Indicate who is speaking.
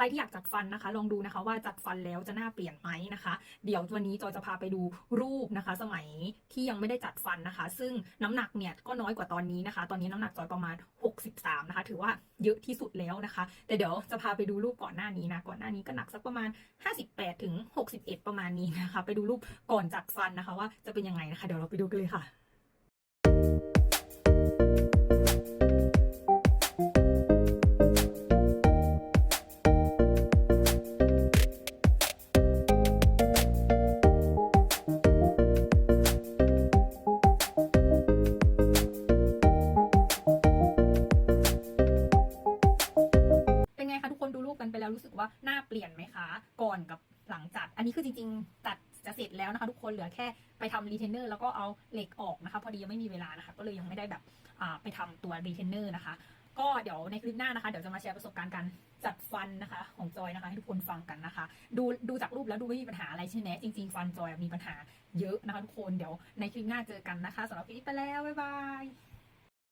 Speaker 1: รที่อยากจัดฟันนะคะ ลองดูนะคะว่าจัดฟันแล้วจะหน้าเปลี่ยนไหมนะคะ เดี๋ยววันนี้จอยจะพาไปดูรูปนะคะ สมัยที่ยังไม่ได้จัดฟันนะคะ ซึ่งน้ำหนักเนี่ยก็น้อยกว่าตอนนี้นะคะ ตอนนี้น้ำหนักจอยประมาณ 63 นะคะ ถือว่าเยอะที่สุดแล้วนะคะ แต่เดี๋ยวจะพาไปดูรูปก่อนหน้านี้นะก่อนหน้านี้ก็หนักสักประมาณ 58ถึง61 ประมาณนี้นะคะ ไปดูรูปก่อนจัดฟันนะคะ ว่าจะเป็นยังไงนะคะ เดี๋ยวเราไปดูกันเลยค่ะ รูปกันไปแล้วรู้สึกว่าหน้าเปลี่ยนไหมคะ ก่อนกับหลังจัด อันนี้คือจริงๆจัดจะเสร็จแล้วนะคะ ทุกคนเหลือแค่ไปทำรีเทนเนอร์แล้วก็เอาเหล็กออกนะคะ พอดียังไม่มีเวลานะคะ ก็เลยยังไม่ได้แบบไปทำตัวรีเทนเนอร์นะคะ ก็เดี๋ยวในคลิปหน้านะคะ เดี๋ยวจะมาแชร์ประสบการณ์การจัดฟันนะคะ ของจอยนะคะให้ทุกคนฟังกันนะคะ ดูดูจากรูปแล้วดูไม่มีปัญหาอะไรใช่ไหมจริง ๆ ฟันจอยมีปัญหาเยอะนะคะทุกคนเดี๋ยวในคลิปหน้าเจอกันนะคะสำหรับคลิปนี้ไปแล้วบ๊ายบาย